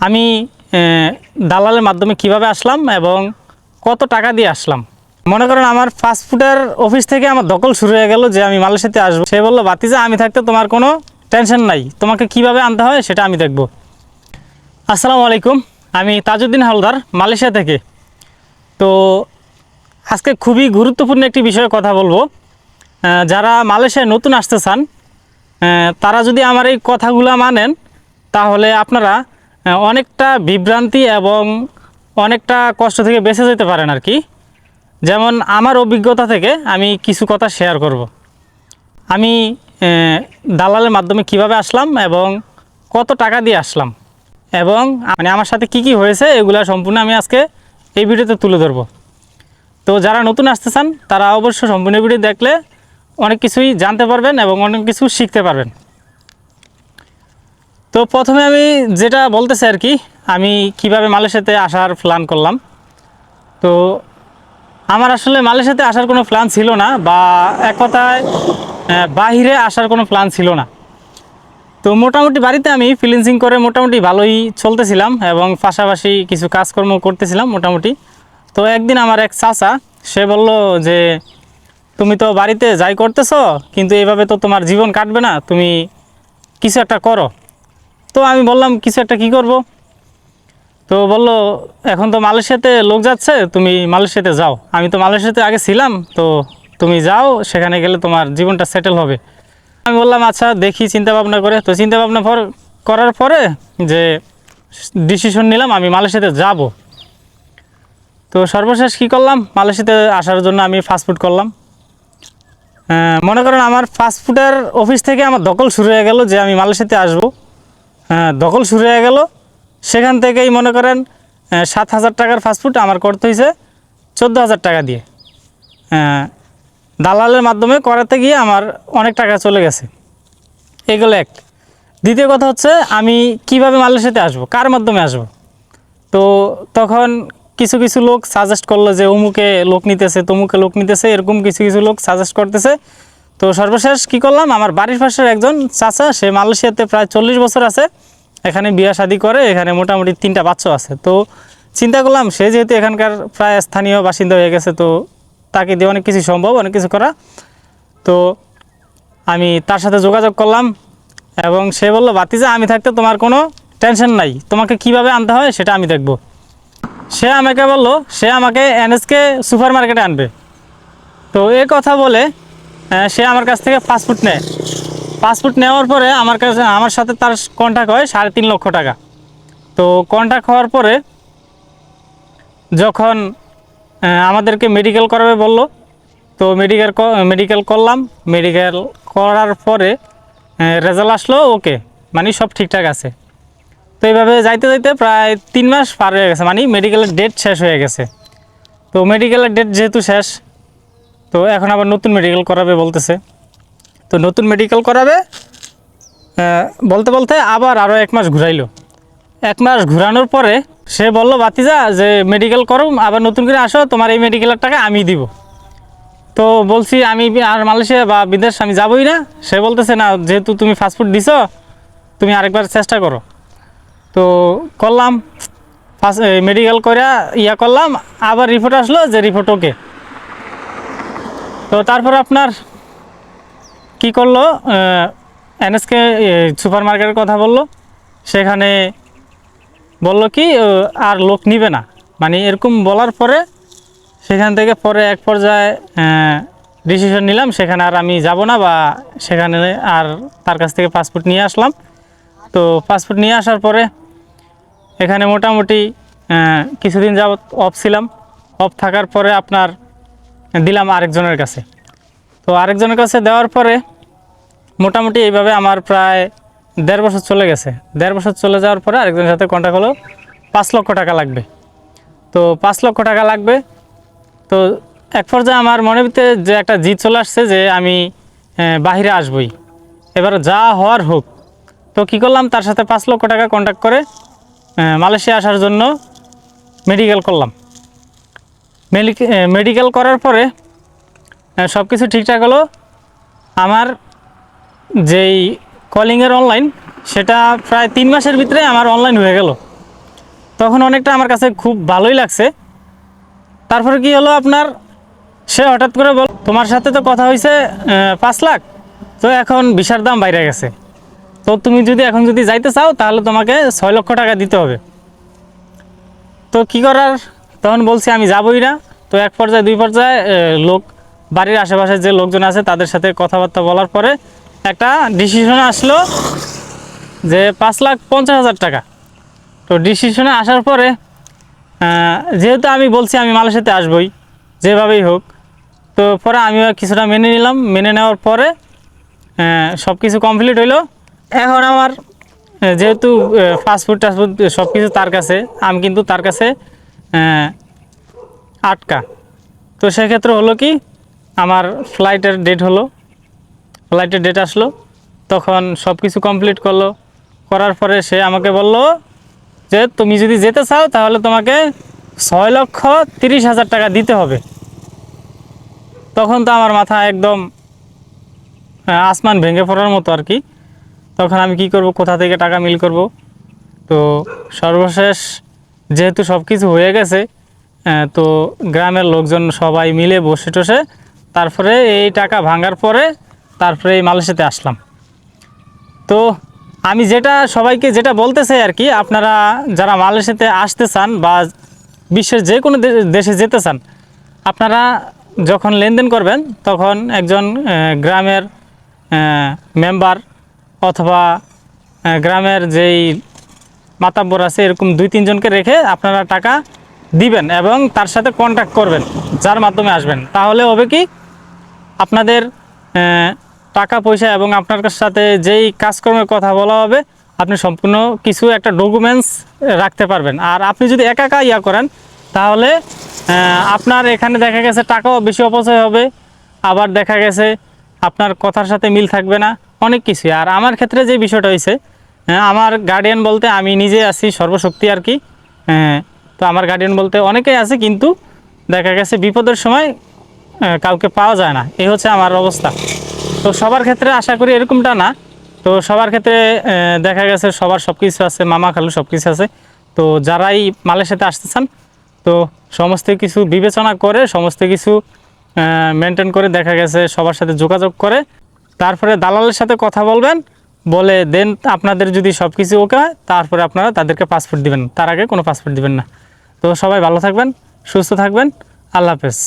আমি দালালের মাধ্যমে কীভাবে আসলাম এবং কত টাকা দিয়ে আসলাম? মনে করেন আমার ফাস্টফুডের অফিস থেকে আমার দখল শুরু হয়ে গেল যে আমি মালয়েশিয়াতে আসব। সে বলল বাতিজা আমি থাকতে তোমার কোনো টেনশন নাই। তোমাকে কীভাবে আনতে হয় সেটা আমি দেখব। আসসালামু আলাইকুম। আমি তাজউদ্দিন হালদার, মালয়েশিয়া থেকে। তো আজকে খুবই গুরুত্বপূর্ণ একটি বিষয়ে কথা বলব। যারা মালয়েশিয়ায় নতুন আসতে চান তারা যদি আমার এই কথাগুলো মানেন, তাহলে আপনারা অনেকটা বিভ্রান্তি এবং অনেকটা কষ্ট থেকে বেঁচে যেতে পারেন আর কি। যেমন আমার অভিজ্ঞতা থেকে আমি কিছু কথা শেয়ার করব। আমি দালালের মাধ্যমে কীভাবে আসলাম এবং কত টাকা দিয়ে আসলাম এবং মানে আমার সাথে কি কি হয়েছে এগুলো সম্পূর্ণ আমি আজকে এই ভিডিওতে তুলে ধরবো। তো যারা নতুন আসতে চান, তারা অবশ্য সম্পূর্ণ ভিডিও দেখলে অনেক কিছুই জানতে পারবেন এবং অনেক কিছু শিখতে পারবেন। তো প্রথমে আমি যেটা বলতেছি আর কি, আমি কীভাবে মালয়েশিয়াতে আসার প্ল্যান করলাম। তো আমার আসলে মালয়েশিয়াতে আসার কোনো প্ল্যান ছিল না বা এক কথায় বাহিরে আসার কোনো প্ল্যান ছিল না। তো মোটামুটি বাড়িতে আমি ফ্রিল্যান্সিং করে মোটামুটি ভালোই চলতেছিলাম এবং পাশাপাশি কিছু কাজকর্ম করতেছিলাম মোটামুটি। তো একদিন আমার এক চাচা, সে বলল যে, তুমি তো বাড়িতে যাই করতেছ, কিন্তু এইভাবে তো তোমার জীবন কাটবে না, তুমি কিছু একটা করো। তো আমি বললাম, কিছু একটা কি করব? তো বলল, এখন তো মালয়েশিয়াতে লোক যাচ্ছে, তুমি মালয়েশিয়াতে যাও। আমি তো মালয়েশিয়াতে আগে ছিলাম, তো তুমি যাও, সেখানে গেলে তোমার জীবনটা সেটেল হবে। আমি বললাম আচ্ছা দেখি চিন্তা ভাবনা করে। তো চিন্তা ভাবনা করার পরে যে ডিসিশন নিলাম, আমি মালয়েশিয়াতে যাব। তো সর্বশেষ কি করলাম? মালয়েশিয়াতে আসার জন্য আমি ফাস্টফুড করলাম। মনে করেন আমার ফাস্টফুডের অফিস থেকে আমার দখল শুরু হয়ে গেল যে আমি মালয়েশিয়াতে আসব। দখল শুরু হয়ে গেল। সেখান থেকেই মনে করেন সাত হাজার টাকার ফাস্টফুড আমার করতে হয়েছে চোদ্দ হাজার টাকা দিয়ে। দালালের মাধ্যমে করাতে গিয়ে আমার অনেক টাকা চলে গেছে। এগুলো এক। দ্বিতীয় কথা হচ্ছে, আমি কীভাবে মালয়েশিয়াতে আসব? কার মাধ্যমে আসব? তো তখন কিছু কিছু লোক সাজেস্ট করল যে, অমুকে লোক নিতেছে, তমুকে লোক নিতেছে, এরকম কিছু কিছু লোক সাজেস্ট করতেছে। তো সর্বশেষ কি করলাম? আমার বাড়ির পাশের একজন চাচা, সে মালয়েশিয়াতে প্রায় চল্লিশ বছর আছে। এখানে বিয়া শাদি করে, এখানে মোটামুটি তিনটা বাচ্চা আছে। তো চিন্তা করলাম, সে যেহেতু এখানকার প্রায় স্থানীয় বাসিন্দা হয়ে গেছে, তো তাকে দিয়ে অনেক কিছু সম্ভব, অনেক কিছু করা। তো আমি তার সাথে যোগাযোগ করলাম এবং সে বলল বাতিজা আমি থাকতে তোমার কোনো টেনশন নাই। তোমাকে কীভাবে আনতে হয় সেটা আমি দেখব। সে আমাকে বলল, সে আমাকে এনএসকে সুপার মার্কেটে আনবে। তো এ কথা বলে সে আমার কাছ থেকে পাসপোর্ট নেয়। পাসপোর্ট নেওয়ার পরে আমার কাছে আমার সাথে তার কন্ট্যাক্ট হয় সাড়ে তিন লক্ষ টাকা। তো কন্ট্যাক্ট হওয়ার পরে যখন আমাদেরকে মেডিকেল করাবে বলল, তো মেডিকেল মেডিকেল করলাম। মেডিকেল করার পরে রেজাল্ট আসলো ওকে মানে সব ঠিকঠাক আছে। তো এইভাবে যাইতে যাইতে প্রায় তিন মাস পার হয়ে গেছে মানে মেডিকেলের ডেট শেষ হয়ে গেছে। তো মেডিকেলের ডেট যেহেতু শেষ তো এখন আবার নতুন মেডিকেল করাবে বলতেছে। তো নতুন মেডিকেল করাবে বলতে বলতে আবার আরও এক মাস ঘুরাইলো। এক মাস ঘুরানোর পরে সে বলল বাতিজা যে মেডিকেল করো, আবার নতুন করে আসো, তোমার এই মেডিকেলের টাকা আমি দিব। তো বলছি, আমি আর মালয়েশিয়া বা বিদেশ আমি যাবই না। সে বলতেছে, না, যেহেতু তুমি ফাস্টফুড দিছ, তুমি আরেকবার চেষ্টা করো। তো করলাম ফার্স্ট মেডিকেল করে ইয়া করলাম, আবার রিপোর্ট আসলো যে রিপোর্ট ওকে তো তারপর আপনার কি করল এনএসকে সুপার মার্কেটের কথা বলল। সেখানে বলল কি আর লোক নিবে না। মানে এরকম বলার পরে সেখান থেকে পরে এক পর্যায়ে ডিসিশন নিলাম, সেখানে আর আমি যাব না বা সেখানে আর তার কাছ থেকে পাসপোর্ট নিয়ে আসলাম। তো পাসপোর্ট নিয়ে আসার পরে এখানে মোটামুটি কিছুদিন যাবৎ অফ ছিলাম। অফ থাকার পরে আপনার দিলাম আরেকজনের কাছে। তো আরেকজনের কাছে দেওয়ার পরে মোটামুটি এইভাবে আমার প্রায় দেড় বছর চলে গেছে। দেড় বছর চলে যাওয়ার পরে আরেকজনের সাথে কন্ট্যাক্ট হলো, পাঁচ লক্ষ টাকা লাগবে। তো পাঁচ লক্ষ টাকা লাগবে। তো এক পর্যায়ে আমার মনের ভিতরে যে একটা জিদ চলে আসছে যে আমি বাহিরে আসবই। এবার যা হওয়ার হোক। তো কী করলাম, তার সাথে পাঁচ লক্ষ টাকা কন্ট্যাক্ট করে মালয়েশিয়া আসার জন্য মেডিকেল করলাম। মেডিকেল করার পরে সব কিছু ঠিকঠাক হলো। আমার যেই কলিংয়ের অনলাইন সেটা প্রায় তিন মাসের ভিতরে আমার অনলাইন হয়ে গেল। তখন অনেকটা আমার কাছে খুব ভালোই লাগছে। তারপরে কি হলো আপনার, সে হঠাৎ করে বল, তোমার সাথে তো কথা হয়েছে পাঁচ লাখ, তো এখন বিশার দাম বাইরে গেছে। তো তুমি যদি এখন যদি যাইতে চাও, তাহলে তোমাকে ছয় লক্ষ টাকা দিতে হবে। তো কি করার? তখন বলছি, আমি যাবই না। তো এক পর্যায়ে, দুই পর্যায়ে লোক, বাড়ির আশেপাশে যে লোকজন আছে, তাদের সাথে কথাবার্তা বলার পরে একটা ডিসিশন আসলো যে পাঁচ লাখ পঞ্চাশ হাজার টাকা। তো ডিসিশনে আসার পরে যেহেতু আমি বলছি আমি মালয়েশিয়াতে আসবই, যেভাবেই হোক, তো পরে আমিও কিছুটা মেনে নিলাম। মেনে নেওয়ার পরে সব কিছু কমপ্লিট হইল। এখন আমার যেহেতু ফাস্টফুড টাস্টফুড সব কিছু তার কাছে, আমি কিন্তু তার কাছে আটকা। তো সেক্ষেত্রে হলো কি, আমার ফ্লাইটের ডেট হলো। ফ্লাইটের ডেট আসলো। তখন সব কিছু কমপ্লিট করল। করার পরে সে আমাকে বলল যে, তুমি যদি যেতে চাও, তাহলে তোমাকে ছয় লক্ষ তিরিশ হাজার টাকা দিতে হবে। তখন তো আমার মাথা একদম আসমান ভেঙে পড়ার মতো আর কি। তখন আমি কি করব, কোথা থেকে টাকা মিল করব? তো সর্বশেষ যেহেতু সব কিছু হয়ে গেছে তো গ্রামের লোকজন সবাই মিলে বসে টসে তারপরে এই টাকা ভাঙার পরে তারপরে এই মালয়েশিয়াতে আসলাম। তো আমি যেটা সবাইকে যেটা বলতে চাই আর কি, আপনারা যারা মালয়েশিয়াতে আসতে চান বা বিশ্বের যে কোনো দেশে যেতে চান, আপনারা যখন লেনদেন করবেন তখন একজন গ্রামের মেম্বার অথবা গ্রামের যেই মাতাব্বর আছে, এরকম দুই, তিনজনকে রেখে আপনারা টাকা দিবেন এবং তার সাথে কন্ট্যাক্ট করবেন, যার মাধ্যমে আসবেন। তাহলে হবে কি, আপনাদের টাকা, পয়সা এবং আপনার সাথে যেই কাজকর্মের কথা বলা হবে, আপনি সম্পূর্ণ কিছু একটা ডকুমেন্টস রাখতে পারবেন। আর আপনি যদি একা একা ইয়া করেন, তাহলে আপনার এখানে দেখা গেছে টাকাও বেশি অপচয় হবে, আবার দেখা গেছে আপনার কথার সাথে মিল থাকবে না, অনেক কিছু আর আমার ক্ষেত্রে যে বিষয়টা হয়েছে আহ, আমার গার্ডিয়ান বলতে আমি নিজে আছি সর্বশক্তি আর কি। হ্যাঁ, তো আমার গার্ডিয়ান বলতে অনেকেই আছে কিন্তু দেখা গেছে বিপদের সময় কাউকে পাওয়া যায় না। এই হচ্ছে আমার অবস্থা। তো সবার ক্ষেত্রে আশা করি এরকমটা না। তো সবার ক্ষেত্রে দেখা গেছে সবার সব কিছু আছে মামা খালু সব কিছু আছে। তো যারাই মালের সাথে আসতে চান তো সমস্ত কিছু বিবেচনা করে সমস্ত কিছু মেনটেন করে দেখা গেছে সবার সাথে যোগাযোগ করে। তারপরে দালালের সাথে কথা বলবেন বলে দেন আপনাদের যদি সব কিছু ওকে হয়, তারপরে আপনারা তাদেরকে পাসপোর্ট দিবেন। তার আগে কোনো পাসপোর্ট দিবেন না। তো সবাই ভালো থাকবেন, সুস্থ থাকবেন। আল্লাহ হাফেজ।